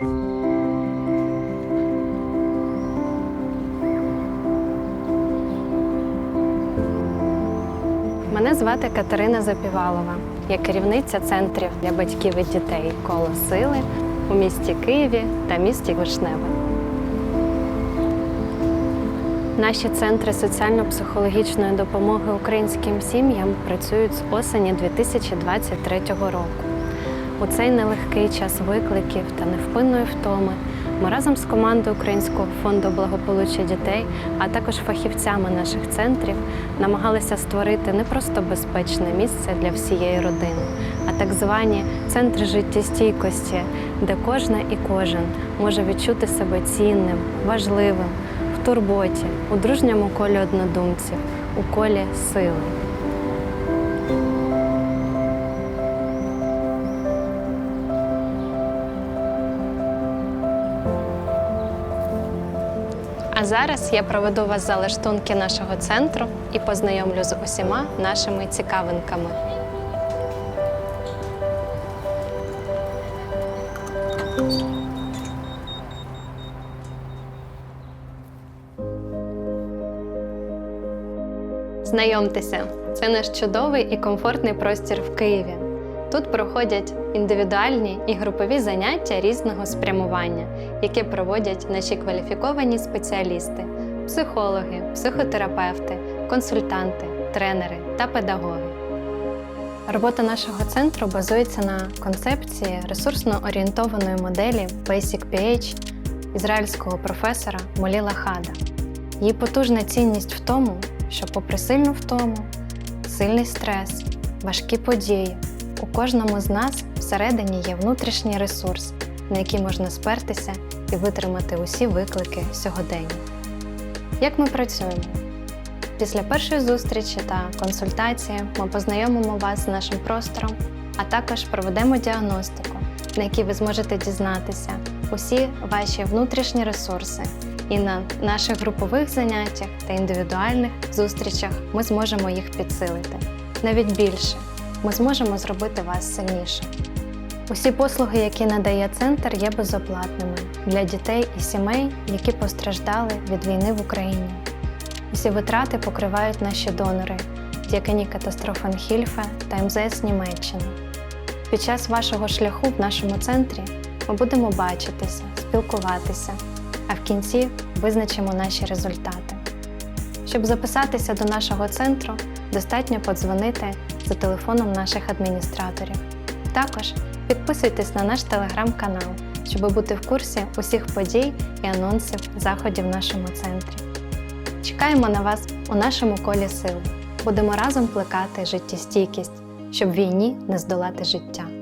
Мене звати Катерина Запівалова. Я керівниця центрів для батьків і дітей коло сили у місті Києві та місті Вишневе. Наші центри соціально-психологічної допомоги українським сім'ям працюють з осені 2023 року. У цей нелегкий час викликів та невпинної втоми ми разом з командою Українського фонду благополуччя дітей, а також фахівцями наших центрів намагалися створити не просто безпечне місце для всієї родини, а так звані центри життєстійкості, де кожна і кожен може відчути себе цінним, важливим, в турботі, у дружньому колі однодумців, у колі сили. А зараз я проведу вас за лаштунки нашого центру і познайомлю з усіма нашими цікавинками. Знайомтеся, це наш чудовий і комфортний простір в Києві. Тут проходять індивідуальні і групові заняття різного спрямування, які проводять наші кваліфіковані спеціалісти, психологи, психотерапевти, консультанти, тренери та педагоги. Робота нашого центру базується на концепції ресурсно-орієнтованої моделі Basic PH ізраїльського професора Моліла Хада. Її потужна цінність в тому, що, попри сильну втому, сильний стрес, важкі події, у кожному з нас всередині є внутрішній ресурс, на який можна спертися і витримати усі виклики сьогодення. Як ми працюємо? Після першої зустрічі та консультації ми познайомимо вас з нашим простором, а також проведемо діагностику, на якій ви зможете дізнатися усі ваші внутрішні ресурси. І на наших групових заняттях та індивідуальних зустрічах ми зможемо їх підсилити. Навіть більше ми зможемо зробити вас сильнішим. Усі послуги, які надає центр, є безоплатними для дітей і сімей, які постраждали від війни в Україні. Усі витрати покривають наші донори, діякані Катастрофенхільфе та МЗС Німеччини. Під час вашого шляху в нашому центрі ми будемо бачитися, спілкуватися, а в кінці визначимо наші результати. Щоб записатися до нашого центру, достатньо подзвонити за телефоном наших адміністраторів. Також підписуйтесь на наш телеграм-канал, щоб бути в курсі усіх подій і анонсів заходів в нашому центрі. Чекаємо на вас у нашому колі сил. Будемо разом плекати життєстійкість, щоб війні не здолати життя.